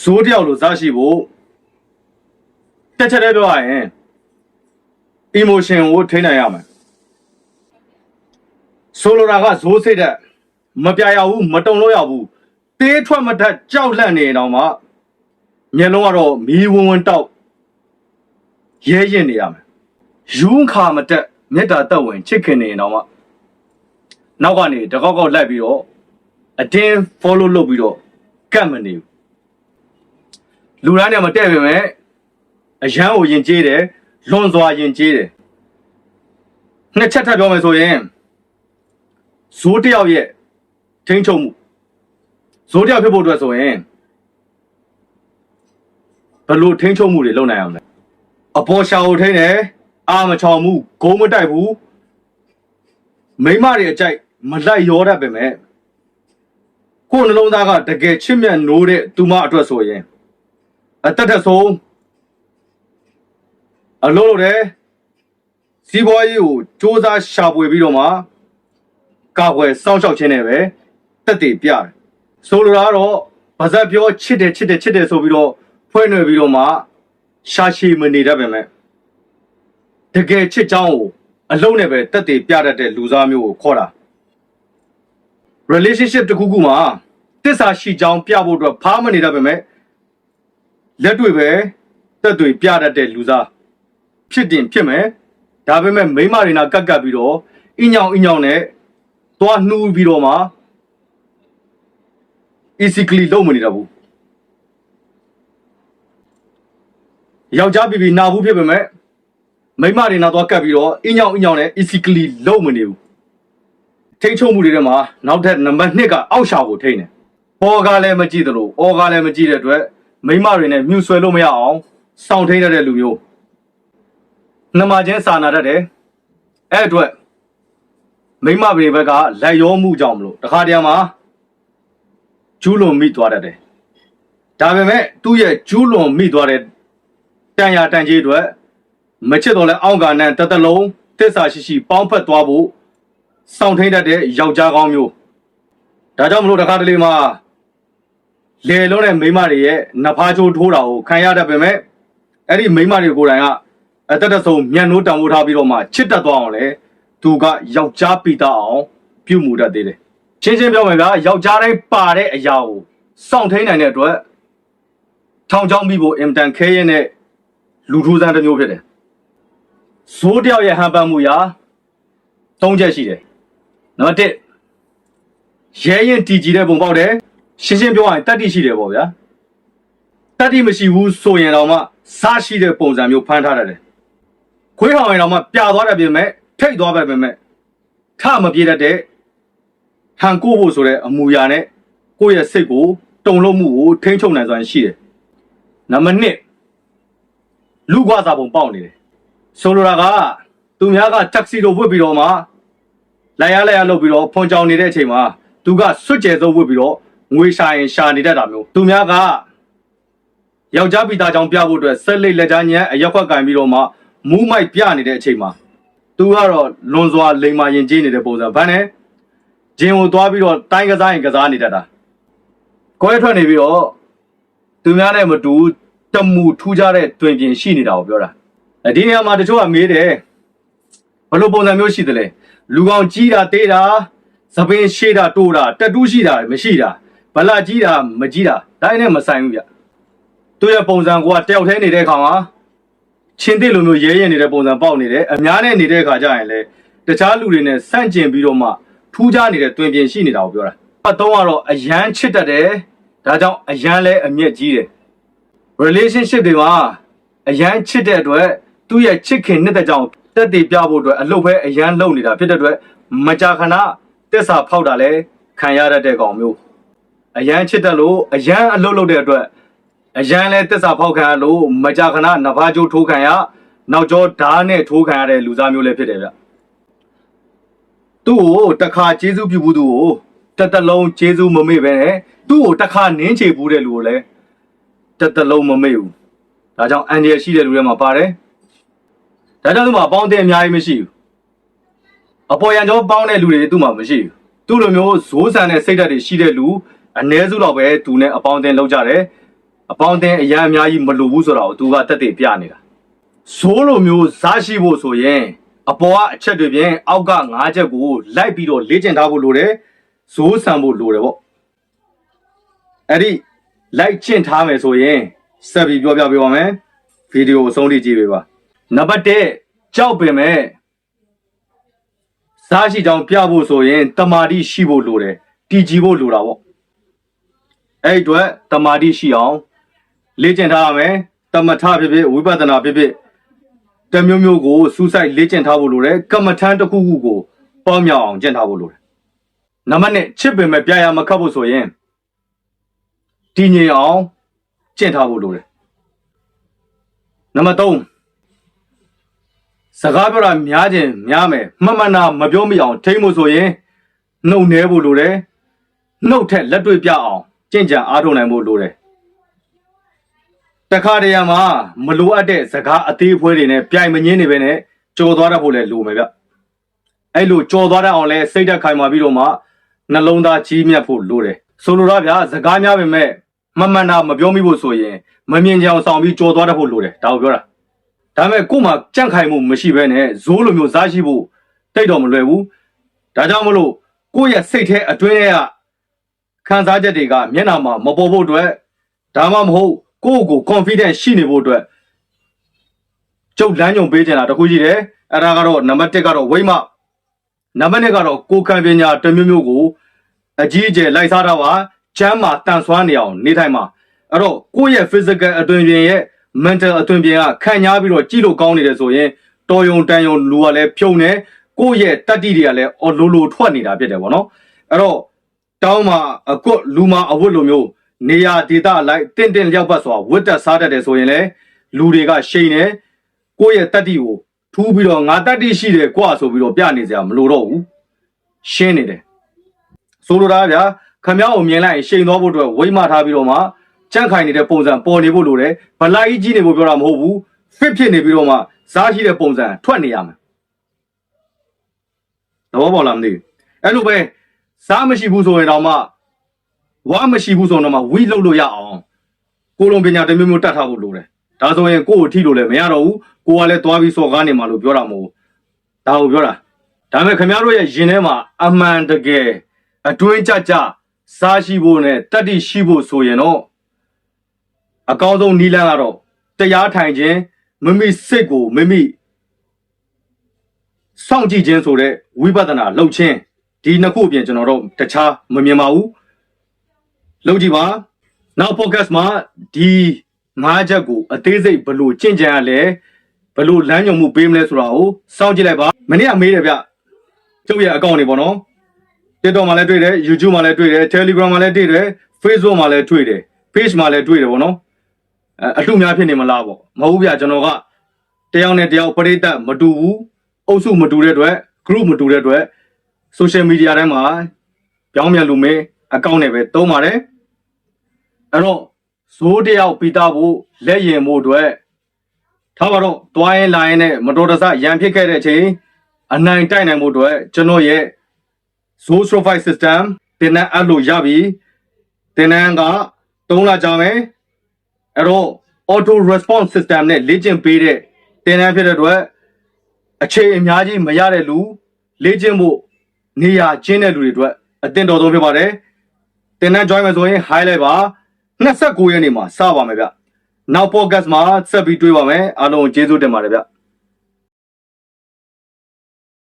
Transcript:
ဇိုးတယောက်လိုစားရှိဖို့တက်ချက်တည်းပြောရရင် emotion ကိုထိန်းနိုင်ရမယ်ဆိုလိုတာကဇိုးစိတ်တဲ့မပြရဘူးမတုံလို့ရဘူးတေးထွက်မတတ်ကြောက်လန့်နေရင်တော့မှမျက်လုံးကတော့မီးဝန်းဝန်းတောက်ရဲရင်နေရမယ်ယူးခါမတက်မေတ္တာတက်ဝင်ချစ်ခင်နေရင်တော့မှနောက်ကနေတကောက်ကောက်လိုက်ပြီးတော့အတင်း follow လုပ်ပြီးတော့ကတ်မနေဘူး လူတိုင်းနဲ့မတည့်ပေမဲ့အရန်ကိုယဉ်ကျေးတယ်လွန်စွာယဉ်ကျေးတယ်နှစ်ချက်ထပ်ပြောမယ်ဆိုရင်ဇိုးတစ်ယောက်ရဲ့ထိန်းချုပ်မှုဇိုးတစ်ယောက်ဖြစ်ဖို့အတွက်ဆိုရင်ဘယ်လိုထိန်းချုပ်မှုတွေလုပ်နိုင်အောင်လဲအပေါ်ရှာကိုထိန်းတယ်အာမချောင်မှုဂုံးမတိုက်ဘူးမိန်းမတွေအကြိုက်မလိုက်ရောတတ်ပေမဲ့ကိုယ်နှလုံးသားကတကယ်ချစ်မြတ်နိုးတဲ့သူမအတွက်ဆိုရင် အသက်သက်ဆုံးအလုံးလို့တယ်စီးပွားရေးကိုစူးစမ်းရှာဖွေပြီးတော့မှကာကွယ်စောင့်ရှောက်ခြင်းနဲ့ပဲတက်တည်ပြတယ်ဆိုလိုတာကတော့ဗဇက်ပြောချစ်တယ်ချစ်တယ်ချစ်တယ်ဆိုပြီးတော့ဖွဲ့နှွယ်ပြီးတော့မှရှာရှည်မနေတတ်ပါမဲ့တကယ်ချစ်ချောင်းကိုအလုံးနဲ့ပဲတက်တည်ပြတတ်တဲ့လူသားမျိုးကိုခေါ်တာ relationship တစ်ခုခုမှာတစ္ဆာရှိချောင်းပြဖို့အတွက်ဖားမနေတတ်ပါမဲ့ လက်တွေ့ပဲတက်တွေပြတတ်တဲ့လူသားဖြစ်တင်ဖြစ်မယ်ဒါပေမဲ့မိန်းမတွေနာကတ်ကတ်ပြီးတော့အင်းညောင်အင်းညောင်နဲ့သွားနှူးပြီးတော့မှ easily လုံးမနေတာဘူးယောက်ျားပြီပြီနာဘူးဖြစ်ပေမဲ့မိန်းမတွေနာသွားကတ်ပြီးတော့အင်းညောင်အင်းညောင်နဲ့ easily လုံးမနေဘူးထိန်းချုပ်မှုတွေထဲမှာနောက်ထပ်နံပါတ်2ကအောက်ရှာကိုထိန်းတယ်ပေါ်ကားလည်းမကြည့်သလိုအော်ကားလည်းမကြည့်တဲ့အတွက် မိန်းမတွေနဲ့မြူဆွဲလို့မရအောင်စောင့်ထိန်းရတဲ့လူမျိုးနှမချင်းစာနာတတ်တယ်အဲ့အတွက်မိန်းမတွေဘက်ကလက်ရောမှုကြောင့်မလို့တခါတည်းမှာကျူးလွန်မိသွားတတ်တယ်ဒါပေမဲ့သူ့ရဲ့ကျူးလွန်မိသွားတဲ့တန်ရာတန်ကြီးအတွက်မချစ်တော့လဲအောင့်ကနန်းတသက်လုံးတစ္ဆာရှိရှိပေါင်းဖက်သွားဖို့စောင့်ထိန်တတ်တဲ့ယောက်ျားကောင်းမျိုးဒါကြောင့်မလို့တခါတလေမှာ လေလုံးတဲ့မိန်းမတွေရဲ့နဖားချိုးထိုးတာကိုခံရတတ်ပေမဲ့အဲ့ဒီမိန်းမတွေကိုယ်တိုင်ကအသက်တဆုံးမျက်နှိုးတံမိုးထားပြီးတော့မှချစ်တတ်သွားအောင်လေသူကယောက်ျားပိတာအောင် ပြုမှုတတ်သေးတယ်ချင်းချင်းပြောမယ်ဗျာယောက်ျားတိုင်းပါတဲ့အရာကိုစောင့်ထိန်နိုင်တဲ့အတွက်ထောင်ချောင်းပြီးဖို့အင်တန်ခဲရင်တဲ့လူထူးဆန်းတစ်မျိုးဖြစ်တယ်ဇိုးတယောက်ရဲ့ဟန်ပန်မှုရာ၃ချက်ရှိတယ်နံပါတ်1ရဲရင်တီကြည်တဲ့ပုံပေါက်တယ် ရှင်းရှင်းပြောရရင်တတ္တိရှိတယ်ပေါ့ဗျာတတ္တိမရှိဘူးဆိုရင်တော့မှစားရှိတဲ့ပုံစံမျိုးဖမ်းထားတယ်ခွေးထောင်ရင်တော့မှပြသွားတယ်ပြင်မဲ့ထိတ်သွားပဲပြင်မဲ့ထမပြေတတ်တဲ့ဟန်ကိုဖို့ဆိုတဲ့အမူအရာနဲ့ကိုယ့်ရဲ့စိတ်ကိုတုံ့လုံးမှုကိုထိန်းချုပ်နိုင်စွမ်းရှိတယ်နံပါတ်2လူကွာစာပုံပေါက်နေတယ်ဆိုလိုတာကသူများကတက်ဆီလိုဝတ်ပြီးတော့မှလိုက်ရလိုက်ရလုပ်ပြီးတော့ဖွန်ကြောင်နေတဲ့အချိန်မှာသူကစွတ်ကျဲဆုံးဝတ်ပြီးတော့ ငွေရှာရင်ရှာနေတတ်တာမျိုးသူများကယောက်ျားပိသားကြောင့်ပြဖို့အတွက်ဆက်လက်လက်ချညံအရက်ခွက်ကင်ပြီးတော့မှမူးမိုက်ပြနေတဲ့အချိန်မှာသူကတော့လွန်စွာလိမ်မာရင်ကြီးနေတဲ့ပုံစံဗန်းနဲ့ဂျင်းကိုသွားပြီးတော့တိုင်းကစားရင်ကစားနေတတ်တာကိုယ်ထွက်နေပြီးတော့သူများနဲ့မတူတမှုထူးခြားတဲ့တွင်ပြင်ရှိနေတာကိုပြောတာအဲဒီနေရာမှာတချို့ကမေးတယ်ဘယ်လိုပုံစံမျိုးရှိသလဲလူကောင်ကြီးတာတေးတာသပင်ရှိတာတိုးတာတက်တူးရှိတာမရှိတာ ဗလာကြီးတာမကြီးတာတိုင်းနဲ့မဆိုင်ဘူးဗျသူ့ရဲ့ပုံစံကတယောက်တည်းနေတဲ့ခါမှာချင်းတစ်လိုမျိုးရဲရဲနေတဲ့ပုံစံပေါက်နေတယ်အများနဲ့နေတဲ့ခါကျရင်လေတခြားလူတွေနဲ့ဆန့်ကျင်ပြီးတော့မှထူးခြားနေတဲ့တွင်ပြင်ရှိနေတာကိုပြောတာအတော့ကတော့အရန်ချစ်တတ်တယ်ဒါကြောင့်အရန်လဲအမျက်ကြီးတယ် relationship တွေမှာအရန်ချစ်တဲ့အတွက်သူ့ရဲ့ချစ်ခင်နှစ်သက်ကြောင်တက်တည်ပြဖို့အတွက်အလုပ်ပဲအရန်လုပ်နေတာဖြစ်တဲ့အတွက်မကြာခဏတစ္ဆာဖောက်တာလဲခံရတတ်တဲ့ကောင်မျိုး အရန်ချစ်တယ်လို့အရန်အလုပ်လုပ်တဲ့အတွက်အရန်လဲတစ္ဆာဖောက်ခံရလို့မကြာခဏနဖားကျိုးထိုးခံရနောက်ကျောဓာတ်နဲ့ထိုးခံရတဲ့လူသားမျိုးလည်းဖြစ်တယ်ဗျသူ့ကိုတစ်ခါကျေးဇူးပြုဘူးသူ့ကိုတစ်သက်လုံးကျေးဇူးမမေ့ပဲနဲ့သူ့ကိုတစ်ခါနင်းချေဘူးတဲ့လူကိုလည်းတစ်သက်လုံးမမေ့ဘူးဒါကြောင့်အန်ဒီရရှိတဲ့လူတွေမှာပါတယ်ဒါကြောင့်သူ့မှာအပေါင်းအသင်းအများကြီးမရှိဘူးအပေါ်ရန်ကျော်ပေါင်းတဲ့လူတွေသူ့မှာမရှိဘူးသူ့လိုမျိုးဇိုးဆန်တဲ့စိတ်ဓာတ်တွေရှိတဲ့လူ အ ਨੇ စုတော့ပဲသူနဲ့အပေါင်းအသင်းလောက်ကြတယ်အပေါင်းအသင်းအရန်အများကြီးမလိုဘူးဆိုတာကိုသူကတက်တည်ပြနေတာဇိုးလိုမျိုးစားရှိဖို့ဆိုရင်အပေါ်ကအချက်တွေပြင်အောက်က၅ချက်ကိုလိုက်ပြီးတော့လေ့ကျင့်ထားဖို့လိုတယ်ဇိုးဆန်ဖို့လိုတယ်ပေါ့အဲ့ဒီလိုက်ကျင့်ထားမယ်ဆိုရင်စက်ပြီးပြောပြပေးပါမယ်ဗီဒီယိုအဆုံးထိကြည့်ပေးပါနံပါတ်1ကြောက်ပင်မဲ့စားရှိကြောင်ပြဖို့ဆိုရင်တမာတိရှိဖို့လိုတယ်တည်ကြည်ဖို့လိုတာပေါ့ အဲ့ဒီအတွက်တမာတိရှိအောင်လေ့ကျင့်ထားရမယ်တမထဖြစ်ဖြစ်ဝိပဿနာဖြစ်ဖြစ်တစ်မျိုးမျိုးကိုစူးစိုက်လေ့ကျင့်ထားဖို့လိုတယ်ကမ္မထမ်းတစ်ခုခုကိုပေါမြောက်အောင်ကျင့်ထားဖို့လိုတယ်နံပါတ်1ချစ်ပင်မဲ့ပြရမခတ်ဖို့ဆိုရင်တည်ငြိမ်အောင်ကျင့်ထားဖို့လိုတယ်နံပါတ်3စကားပြောတာများခြင်းများမယ်မှန်မှန်တာမပြောမိအောင်ထိမ့်ဖို့ဆိုရင်နှုတ်နှဲဖို့လိုတယ်နှုတ်ထက်လက်တွေ့ပြအောင် ကြင်ကြံအားထုတ်နိုင်ဖို့လိုတယ်တခါတရံမှာမလိုအပ်တဲ့စကားအသေးအဖွဲတွေနဲ့ပြိုင်မငင်းနေပဲနဲ့ကြော်သွားတတ်ဖို့လည်းလိုမယ်ဗျအဲ့လိုကြော်သွားတတ်အောင်လဲစိတ်ဓာတ်ခိုင်မာပြီးတော့မှနှလုံးသားကြီးမြတ်ဖို့လိုတယ်ဆိုလိုတာဗျာစကားများပဲမဲ့မမှန်တာမပြောမိဖို့ဆိုရင်မမြင်ကြအောင်ဆောင်ပြီးကြော်သွားတတ်ဖို့လိုတယ်ဒါကိုပြောတာဒါပေမဲ့ကို့မှာကြန့်ခိုင်မှုမရှိဘဲနဲ့ဇိုးလိုမျိုးစားရှိဖို့တိတ်တော့မလွယ်ဘူးဒါကြောင့်မလို့ကိုယ့်ရဲ့စိတ်ထဲအတွင်းထဲက ခံစားချက်တွေကမျက်နှာမှာမပေါ်ဖို့အတွက်ဒါမှမဟုတ်ကိုယ့်ကို confident ရှိနေဖို့အတွက်ကျုပ်လမ်းညွန်ပေးချင်တာတစ်ခုရှိတယ်အဲ့ဒါကတော့နံပါတ်1ကတော့ဝိမနံပါတ်2ကတော့ကိုယ်ခံပညာတစ်မျိုးမျိုးကိုအကြီးအကျယ်လိုက်စားတာပါချမ်းမှာတန်ဆွမ်းနေအောင်နေထိုင်မှာအဲ့တော့ကိုယ့်ရဲ့ physical အတွင်ပြင်ရဲ့ mental အတွင်ပြင်ကခံညားပြီးတော့ကြည့်လို့ကောင်းနေတယ်ဆိုရင်တော်ယုံတန်ယုံလူကလည်းဖြုံနေကိုယ့်ရဲ့တတ္တိတွေကလည်းအော်လိုလိုထွက်နေတာဖြစ်တယ်ဗောနော်အဲ့တော့ တောင်းမှာအကွတ်လူမှာအဝတ်လိုမျိုးနေရာဒေသအလိုက်တင့်တင့်လျောက်ပတ်စွာဝတ်တက်စားတတ်တယ်ဆိုရင်လေလူတွေကရှိန်နေကိုယ့်ရဲ့တတ္တိကိုထူးပြီးတော့ငါတတ္တိရှိတယ်ကွာဆိုပြီးတော့ပြနေစရာမလိုတော့ဘူးရှင်းနေတယ်ဆိုလိုတာကဗျာခမ ्या ကိုမြင်လိုက်ရင်ရှိန်သွားဖို့အတွက်ဝိမထားပြီးတော့မှကြန့်ခိုင်နေတဲ့ပုံစံပေါ်နေဖို့လိုတယ်ဗလာကြီးကြီးနေဖို့ပြောတာမဟုတ်ဘူး fit ဖြစ်နေပြီးတော့မှစားရှိတဲ့ပုံစံထွက်နေရမယ်သဘောပေါက်လားမသိဘူးအဲ့လိုပဲ စားမရှိဘူးဆိုရင်တော့မှဝါမရှိဘူးဆိုတော့မှဝီလုပ်လို့ရအောင်ကိုလုံးပညာတစ်မျိုးမျိုးတတ်ထားဖို့လိုတယ်ဒါဆိုရင်ကိုယ့်ကိုထိလို့လည်းမရတော့ဘူးကိုကလည်းသွားပြီးစော်ကားနေမှာလို့ပြောတာမဟုတ်ဘူးဒါကိုပြောတာဒါပေမဲ့ခင်ဗျားတို့ရဲ့ရင်ထဲမှာအမှန်တကယ်အတွင်းကြကြစားရှိဖို့နဲ့တတ္တိရှိဖို့ဆိုရင်တော့အကောင်းဆုံးနီးလန်းကတော့တရားထိုင်ခြင်းမိမိစိတ်ကိုမိမိစောင့်ကြည့်ခြင်းဆိုတဲ့ဝိပဿနာလှုပ်ခြင်း ဒီနှစ်ခုအပြင်ကျွန်တော်တို့တခြားမမြင်ပါဘူးလှုပ်ကြည့်ပါနောက် podcast မှာဒီငါးချက်ကိုအသေးစိတ်ဘယ်လို့ကျင့်ကြံရလဲဘယ်လို့လမ်းညွှန်မှုပေးမလဲဆိုတာကိုစောင့်ကြည့်လိုက်ပါမနေ့ကမေးတယ်ဗျကျုပ်ရဲ့အကောင့်တွေပေါ့နော် TikTok မှာလည်းတွေ့တယ် YouTube မှာလည်းတွေ့တယ် Telegram မှာလည်းတွေ့တယ် Facebook မှာလည်းတွေ့တယ် Page မှာလည်းတွေ့တယ်ပေါ့နော်အဲအလှများဖြစ်နေမလားပေါ့မဟုတ်ဘူးဗျကျွန်တော်ကတယောက်နဲ့တယောက်ပရိသတ်မတူဘူးအုပ်စုမတူတဲ့အတွက် group မတူတဲ့အတွက် social media တိုင်းမှာပြောင်းပြန်လူမဲအကောင့်နဲ့ပဲသုံးပါတယ်အဲ့တော့ဇိုးတယောက်ပြီးသားဖို့လက်ရင်ဖို့အတွက်ထားပါတော့တွားရင်လာရင်နဲ့မတော်တဆရန်ဖြစ်ခဲ့တဲ့အချိန်အနိုင်တိုက်နိုင်ဖို့အတွက်ကျွန်တော်ရဲ့ Zoho Survive System တင်နန်းအပ်လို့ရပြီတင်နန်းက3လကြာမယ်အဲ့တော့ Auto Response System နဲ့လေ့ကျင့်ပေးတဲ့တင်နန်းဖြစ်တဲ့အတွက်အခြေအများကြီးမရတဲ့လူလေ့ကျင့်ဖို့ နေရာချင်းတဲ့လူတွေအတွက်အတင်တော်ဆုံးဖြစ်ပါတယ်တင်နန်း join မယ်ဆိုရင် high လိုက်ပါ29ရက်နေ့မှာစပါမယ်ဗျနောက် podcast မှာဆက်ပြီးတွေ့ပါမယ်အားလုံးကျေးဇူးတင်ပါတယ်ဗျ